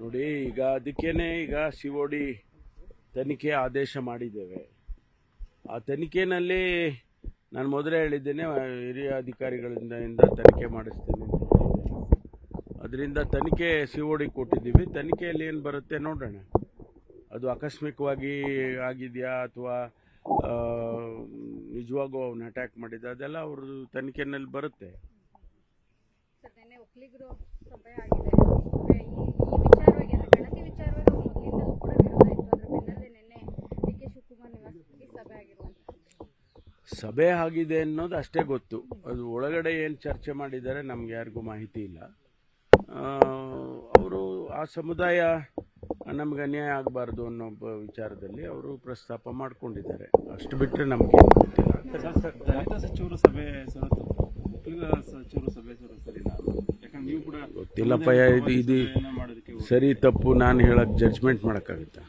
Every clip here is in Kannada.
ನೋಡಿ, ಈಗ ಅದಕ್ಕೇನೆ ಈಗ ಸಿ ಒ ಡಿ ತನಿಖೆ ಆದೇಶ ಮಾಡಿದ್ದೇವೆ. ಆ ತನಿಖೆನಲ್ಲಿ ನಾನು ಮೊದಲೇ ಹೇಳಿದ್ದೇನೆ ಹಿರಿಯ ಅಧಿಕಾರಿಗಳಿಂದ ತನಿಖೆ ಮಾಡಿಸ್ತೇನೆ ಅದರಿಂದ ತನಿಖೆ ಸಿ ಒ ಡಿ ಕೊಟ್ಟಿದ್ದೀವಿ. ತನಿಖೆಯಲ್ಲಿ ಏನು ಬರುತ್ತೆ ನೋಡೋಣ. ಅದು ಆಕಸ್ಮಿಕವಾಗಿ ಆಗಿದೆಯಾ ಅಥವಾ ನಿಜವಾಗೂ ಅವನ್ನ ಅಟ್ಯಾಕ್ ಮಾಡಿದ ಅದೆಲ್ಲ ಅವ್ರದ್ದು ತನಿಖೆನಲ್ಲಿ ಬರುತ್ತೆ. ಗಣತಿ ವಿಚಾರವಾಗಿ ಮೊದಲಿಂದಲೂ ಕೂಡ ವಿರೋಧ ಇತ್ತು. ಅದರ ಬೆನ್ನಲ್ಲೇ ನಿನ್ನೆ ಡಿ ಕೆ ಶಿವಕುಮಾರ್ ನಿವಾಸದಲ್ಲಿ ಸಭೆ ಆಗಿರುವಂಥದ್ದು ಸಭೆ ಆಗಿದೆ ಅನ್ನೋದು ಅಷ್ಟೇ ಗೊತ್ತು. ಅದು ಒಳಗಡೆ ಏನು ಚರ್ಚೆ ಮಾಡಿದ್ದಾರೆ ನಮ್ಗೆ ಯಾರಿಗೂ ಮಾಹಿತಿ ಇಲ್ಲ. ಅವರು ಆ ಸಮುದಾಯ ನಮ್ಗೆ ಅನ್ಯಾಯ ಆಗಬಾರ್ದು ಅನ್ನೋ ವಿಚಾರದಲ್ಲಿ ಅವರು ಪ್ರಸ್ತಾಪ ಮಾಡ್ಕೊಂಡಿದ್ದಾರೆ. ಅಷ್ಟು ಬಿಟ್ಟರೆ ನಮಗೆ ಗೊತ್ತಿಲ್ಲ. ದಲಿತ ಸಚಿವರು ಸಭೆ ಸಚಿವರು ಸಭೆ ಸರ ಯಾಕಂದ್ರೆ ನೀವು ಕೂಡ ಗೊತ್ತಿಲ್ಲಪ್ಪಯ್ಯ ಇದು ಇದು ಸರಿ ತಪ್ಪು ನಾನು ಹೇಳಕ್ ಜಡ್ಜ್ಮೆಂಟ್ ಮಾಡೋಕ್ಕಾಗುತ್ತಾ?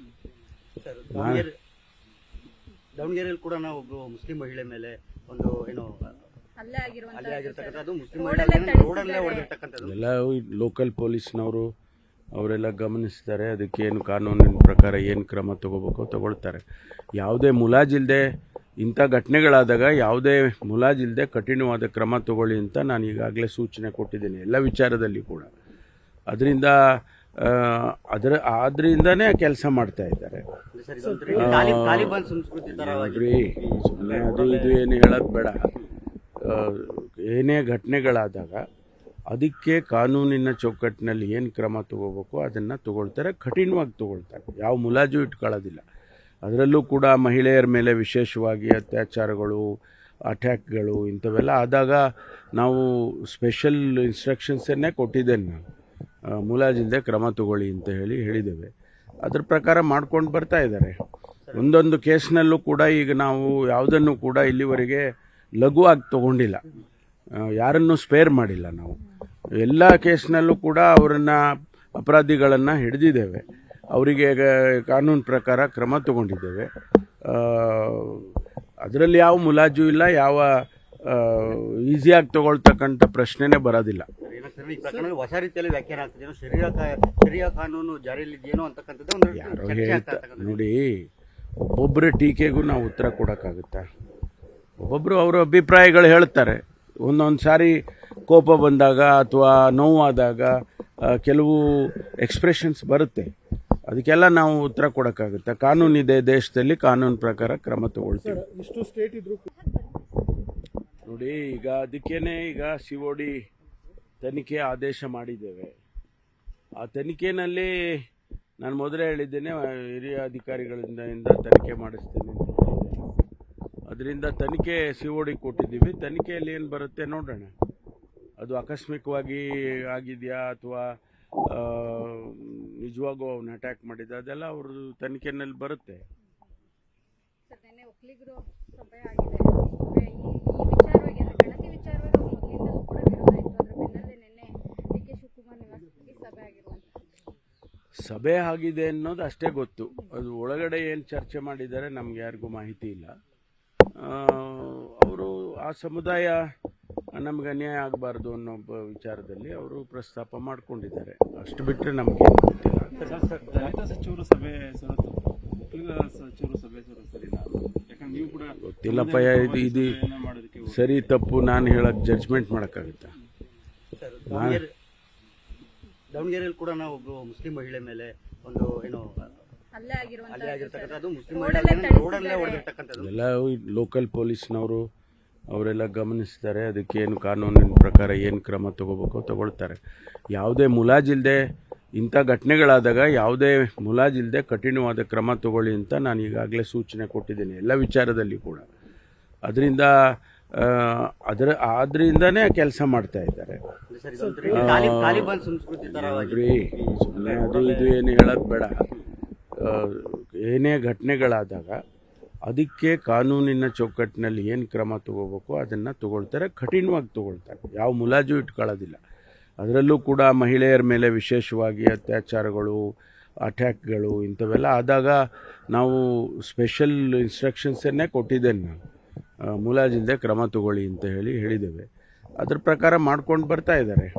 ದಾವಣಗೆರೆಯಲ್ಲಿ ಕೂಡ ನಾವು ಒಬ್ಬ ಮುಸ್ಲಿಂ ಮಹಿಳೆ ಮೇಲೆ ಒಂದು ಏನು ಅಲ್ಲೇ ಆಗಿರ್ತಕ್ಕಂಥದ್ದು ಮುಸ್ಲಿಂ ಮಹಿಳೆ ರೋಡಲ್ಲೇ. ಹೊಡೆದಿರ್ತಕ್ಕಂಥದ್ದು. ಎಲ್ಲ ಲೋಕಲ್ ಪೊಲೀಸ್ನವರು ಅವರೆಲ್ಲ ಗಮನಿಸ್ತಾರೆ ಅದಕ್ಕೇನು ಕಾನೂನಿನ ಪ್ರಕಾರ ಏನು ಕ್ರಮ ತಗೋಬೇಕೋ ತಗೊಳ್ತಾರೆ. ಯಾವುದೇ ಮುಲಾಜಿಲ್ಲದೆ ಇಂಥ ಘಟನೆಗಳಾದಾಗ ಯಾವುದೇ ಮುಲಾಜಿಲ್ಲದೆ ಕಠಿಣವಾದ ಕ್ರಮ ತಗೊಳ್ಳಿ ಅಂತ ನಾನು ಈಗಾಗಲೇ ಸೂಚನೆ ಕೊಟ್ಟಿದ್ದೀನಿ ಎಲ್ಲ ವಿಚಾರದಲ್ಲಿ ಕೂಡ. ಅದರಿಂದ ಅದರ ಆದ್ರಿಂದನೇ ಕೆಲಸ ಮಾಡ್ತಾ ಇದ್ದಾರೆ. ಸುಮ್ಮನೆ ಅದು ಇದು ಏನು ಹೇಳೋದು ಬೇಡ. ಏನೇ ಘಟನೆಗಳಾದಾಗ ಅದಕ್ಕೆ ಕಾನೂನಿನ ಚೌಕಟ್ಟಿನಲ್ಲಿ ಏನು ಕ್ರಮ ತಗೋಬೇಕು ಅದನ್ನು ತಗೊಳ್ತಾರೆ ಕಠಿಣವಾಗಿ ತಗೊಳ್ತಾರೆ. ಯಾವ ಮುಲಾಜು ಇಟ್ಕೊಳ್ಳೋದಿಲ್ಲ. ಅದರಲ್ಲೂ ಕೂಡ ಮಹಿಳೆಯರ ಮೇಲೆ ವಿಶೇಷವಾಗಿ ಅತ್ಯಾಚಾರಗಳು ಅಟ್ಯಾಕ್ಗಳು ಇಂಥವೆಲ್ಲ ಆದಾಗ ನಾವು ಸ್ಪೆಷಲ್ ಇನ್ಸ್ಟ್ರಕ್ಷನ್ಸನ್ನೇ ಕೊಟ್ಟಿದ್ದೇನೆ ನಾನು. ಮುಲಾಜಿಲ್ಲದೆ ಕ್ರಮ ತಗೊಳ್ಳಿ ಅಂತ ಹೇಳಿ ಹೇಳಿದ್ದೇವೆ. ಅದ್ರ ಪ್ರಕಾರ ಮಾಡ್ಕೊಂಡು ಬರ್ತಾ ಇದ್ದಾರೆ. ಒಂದೊಂದು ಕೇಸ್ನಲ್ಲೂ ಕೂಡ ಈಗ ನಾವು ಯಾವುದನ್ನು ಕೂಡ ಇಲ್ಲಿವರೆಗೆ ಲಘುವಾಗಿ ತಗೊಂಡಿಲ್ಲ. ಯಾರನ್ನು ಸ್ಪೇರ್ ಮಾಡಿಲ್ಲ ನಾವು. ಎಲ್ಲ ಕೇಸ್ನಲ್ಲೂ ಕೂಡ ಅವರನ್ನು ಅಪರಾಧಿಗಳನ್ನು ಹಿಡಿದಿದ್ದೇವೆ. ಅವರಿಗೆ ಕಾನೂನು ಪ್ರಕಾರ ಕ್ರಮ ತಗೊಂಡಿದ್ದೇವೆ. ಅದರಲ್ಲಿ ಯಾವ ಮುಲಾಜು ಇಲ್ಲ, ಯಾವ ಈಸಿಯಾಗಿ ತಗೊಳ್ತಕ್ಕಂಥ ಪ್ರಶ್ನೆನೇ ಬರೋದಿಲ್ಲ. ಈ ಪ್ರಕರಣ ಹೊಸ ರೀತಿಯಲ್ಲಿ ವ್ಯಾಖ್ಯಾನ ಆಗ್ತದೆ. ಏನೋ ಶರೀರ ಶರೀರ ಕಾನೂನು ಜಾರಿಯಲ್ಲಿ ಇದೆಯೇನೋ ಅಂತಕ್ಕಂಥದ್ದು ಒಂದು ಯಾರೋ ಚರ್ಚೆ ಆಗ್ತಾ ಹೇಳ್ತಾ ಇರ್ತಕ್ಕಂಥದ್ದು. ನೋಡಿ ಒಬ್ಬೊಬ್ಬರ ಟೀಕೆಗೂ ನಾವು ಉತ್ತರ ಕೊಡೋಕ್ಕಾಗುತ್ತಾ? ಒಬ್ಬೊಬ್ಬರು ಅವರ ಅಭಿಪ್ರಾಯಗಳು ಹೇಳ್ತಾರೆ. ಒಂದೊಂದು ಸಾರಿ ಕೋಪ ಬಂದಾಗ ಅಥವಾ ನೋವಾದಾಗ ಆ, ಕೆಲವು ಎಕ್ಸ್ಪ್ರೆಷನ್ಸ್ ಬರುತ್ತೆ. ಅದಕ್ಕೆಲ್ಲ ನಾವು ಉತ್ತರ ಕೊಡೋಕ್ಕಾಗುತ್ತೆ? ಕಾನೂನಿದೆ ದೇಶದಲ್ಲಿ ಕಾನೂನು ಪ್ರಕಾರ ಕ್ರಮ ತಗೊಳ್ತೀವಿ. ನೋಡಿ ಈಗ ಅದಕ್ಕೇನೆ ಈಗ ಸಿ ಡಿ ತನಿಖೆ ಆದೇಶ ಮಾಡಿದ್ದೇವೆ. ಆ ತನಿಖೆಯಲ್ಲಿ ನಾನು ಮೊದಲೇ ಹೇಳಿದ್ದೇನೆ, ಹಿರಿಯ ಅಧಿಕಾರಿಗಳಿಂದ ತನಿಖೆ ಮಾಡಿಸ್ತೇನೆ ಅಂತ ಅದರಿಂದ ತನಿಖೆ ಸಿ ಒ ಡಿ ಕೊಟ್ಟಿದ್ದೀವಿ. ತನಿಖೆಯಲ್ಲಿ ಏನು ಬರುತ್ತೆ ನೋಡೋಣ. ಅದು ಆಕಸ್ಮಿಕವಾಗಿ ಆಗಿದೆಯಾ ಅಥವಾ ನಿಜವಾಗೂ ಅವ್ನ ಅಟ್ಯಾಕ್ ಮಾಡಿದ ಅದೆಲ್ಲ ಅವ್ರದ್ದು ತನಿಖೆನಲ್ಲಿ ಬರುತ್ತೆ. ಒಕ್ಕಲಿಗರು ಆಗಿದೆ ಮೊದಲಿಂದಲೂ ಕೂಡ ವಿರೋಧ ಇತ್ತು ಅದ್ರ ಬೆನ್ನಲ್ಲೇ ನಿನ್ನೆ ಡಿ ಕೆ ಶಿವಕುಮಾರ್ ನಿವಾಸದಲ್ಲಿ ಸಭೆ ಆಗಿರುವಂಥದ್ದು ಸಭೆ ಆಗಿದೆ ಅನ್ನೋದು ಅಷ್ಟೇ ಗೊತ್ತು. ಅದು ಒಳಗಡೆ ಏನು ಚರ್ಚೆ ಮಾಡಿದ್ದಾರೆ ನಮ್ಗೆ ಯಾರಿಗೂ ಮಾಹಿತಿ ಇಲ್ಲ. ಅವರು ಆ ಸಮುದಾಯ ನಮ್ಗೆ ಅನ್ಯಾಯ ಆಗಬಾರ್ದು ಅನ್ನೋ ವಿಚಾರದಲ್ಲಿ ಅವರು ಪ್ರಸ್ತಾಪ ಮಾಡ್ಕೊಂಡಿದ್ದಾರೆ. ಅಷ್ಟು ಬಿಟ್ಟರೆ ನಮಗೆ ಗೊತ್ತಿಲ್ಲ. ಸಚಿವರು ಸಭೆ ಸಚಿವರು ಸಭೆ ಸರಿ ಯಾಕಂದ್ರೆ ನೀವು ಕೂಡ ಗೊತ್ತಿಲ್ಲಪ್ಪಯ್ಯ ಇದು ಇದು ಸರಿ ತಪ್ಪು. ನಾನು ಹೇಳಕ್ ಜಡ್ಜ್ಮೆಂಟ್ ಮಾಡೋಕ್ಕಾಗುತ್ತಾ? ದಾವಣಗೆರೆಯಲ್ಲಿ ಕೂಡ ನಾವು ಒಬ್ರು ಮುಸ್ಲಿಂ ಮಹಿಳೆ ಮೇಲೆ ಒಂದು ಏನು ಅಲ್ಲೇ ಆಗಿರ್ತಕ್ಕಂಥದ್ದು ಮುಸ್ಲಿಂ ಮಹಿಳೆ ರೋಡಲ್ಲೇ ಹೊಡೆದಿರ್ತಕ್ಕಂಥದ್ದು. ಎಲ್ಲ ಲೋಕಲ್ ಪೊಲೀಸ್ನವರು ಅವರೆಲ್ಲ ಗಮನಿಸ್ತಾರೆ ಅದಕ್ಕೇನು ಕಾನೂನಿನ ಪ್ರಕಾರ ಏನು ಕ್ರಮ ತಗೋಬೇಕು ತಗೊಳ್ತಾರೆ. ಯಾವುದೇ ಮುಲಾಜಿಲ್ಲದೆ ಇಂಥ ಘಟನೆಗಳಾದಾಗ ಯಾವುದೇ ಮುಲಾಜಿಲ್ಲದೆ ಕಠಿಣವಾದ ಕ್ರಮ ತಗೊಳ್ಳಿ ಅಂತ ನಾನು ಈಗಾಗಲೇ ಸೂಚನೆ ಕೊಟ್ಟಿದ್ದೀನಿ ಎಲ್ಲ ವಿಚಾರದಲ್ಲಿ ಕೂಡ. ಅದರಿಂದ ಅದರ ಆದ್ರಿಂದನೇ ಕೆಲಸ ಮಾಡ್ತಾ ಇದ್ದಾರೆ. ನೋಡ್ರಿ ಸುಮ್ಮನೆ ಅದು ಇದು ಏನು ಹೇಳೋದು ಬೇಡ. ಏನೇ ಘಟನೆಗಳಾದಾಗ ಅದಕ್ಕೆ ಕಾನೂನಿನ ಚೌಕಟ್ಟಿನಲ್ಲಿ ಏನು ಕ್ರಮ ತಗೋಬೇಕು ಅದನ್ನು ತಗೊಳ್ತಾರೆ ಕಠಿಣವಾಗಿ ತಗೊಳ್ತಾರೆ. ಯಾವ ಮುಲಾಜು ಇಟ್ಕೊಳ್ಳೋದಿಲ್ಲ. ಅದರಲ್ಲೂ ಕೂಡ ಮಹಿಳೆಯರ ಮೇಲೆ ವಿಶೇಷವಾಗಿ ಅತ್ಯಾಚಾರಗಳು ಅಟ್ಯಾಕ್ಗಳು ಇಂಥವೆಲ್ಲ ಆದಾಗ ನಾವು ಸ್ಪೆಷಲ್ ಇನ್ಸ್ಟ್ರಕ್ಷನ್ಸನ್ನೇ ಕೊಟ್ಟಿದ್ದೇನೆ ನಾನು. ಆ, ಮುಲಾಜಿಲ್ಲದೆ ಕ್ರಮ ತಗೊಳ್ಳಿ ಅಂತ ಹೇಳಿ ಹೇಳಿದ್ದೇವೆ. ಅದ್ರ ಪ್ರಕಾರ ಮಾಡ್ಕೊಂಡು ಬರ್ತಾ ಇದ್ದಾರೆ.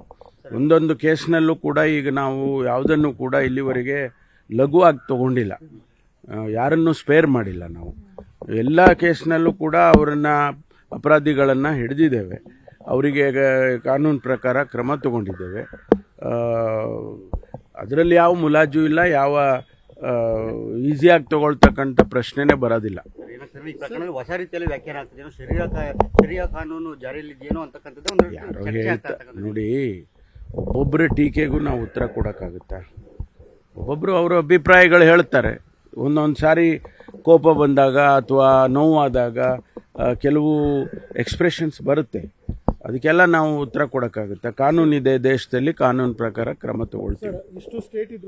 ಒಂದೊಂದು ಕೇಸ್ನಲ್ಲೂ ಕೂಡ ಈಗ ನಾವು ಯಾವುದನ್ನು ಕೂಡ ಇಲ್ಲಿವರೆಗೆ ಲಘುವಾಗಿ ತಗೊಂಡಿಲ್ಲ. ಯಾರನ್ನೂ ಸ್ಪೇರ್ ಮಾಡಿಲ್ಲ ನಾವು. ಎಲ್ಲ ಕೇಸ್ನಲ್ಲೂ ಕೂಡ ಅವರನ್ನು ಅಪರಾಧಿಗಳನ್ನು ಹಿಡಿದಿದ್ದೇವೆ. ಅವರಿಗೆ ಕಾನೂನು ಪ್ರಕಾರ ಕ್ರಮ ತಗೊಂಡಿದ್ದೇವೆ. ಅದರಲ್ಲಿ ಯಾವ ಮುಲಾಜು ಇಲ್ಲ ಯಾವ ಈಸಿಯಾಗಿ ತಗೊಳ್ತಕ್ಕಂಥ ಪ್ರಶ್ನೆನೇ ಬರೋದಿಲ್ಲ. ಈ ಪ್ರಕರಣದಲ್ಲಿ ಹೊಸ ರೀತಿಯಲ್ಲಿ ವ್ಯಾಖ್ಯಾನ ಆಗ್ತದೆ. ಶರೀರ ಶರೀರ ಕಾನೂನು ಜಾರಿಯಲ್ಲಿದೆಯೇನೋ ಅಂತಕ್ಕಂಥದ್ದು ಒಂದು ಯಾರೋ ಚರ್ಚೆ ಆಗ್ತಾ ಹೇಳ್ತಾ ಇರ್ತಕ್ಕಂಥದ್ದು. ನೋಡಿ ಒಬ್ಬೊಬ್ಬರ ಟೀಕೆಗೂ ನಾವು ಉತ್ತರ ಕೊಡೋಕ್ಕಾಗುತ್ತಾ? ಒಬ್ಬೊಬ್ಬರು ಅವರ ಅಭಿಪ್ರಾಯಗಳು ಹೇಳ್ತಾರೆ. ಒಂದೊಂದು ಸಾರಿ ಕೋಪ ಬಂದಾಗ ಅಥವಾ ನೋವಾದಾಗ ಆ, ಕೆಲವು ಎಕ್ಸ್ಪ್ರೆಷನ್ಸ್ ಬರುತ್ತೆ. ಅದಕ್ಕೆಲ್ಲ ನಾವು ಉತ್ತರ ಕೊಡೋಕ್ಕಾಗುತ್ತೆ? ಕಾನೂನಿದೆ ದೇಶದಲ್ಲಿ ಕಾನೂನು ಪ್ರಕಾರ ಕ್ರಮ ತಗೊಳ್ತೀವಿ. ಇಷ್ಟು ಸ್ಟೇಟ್ ಇದ್ರು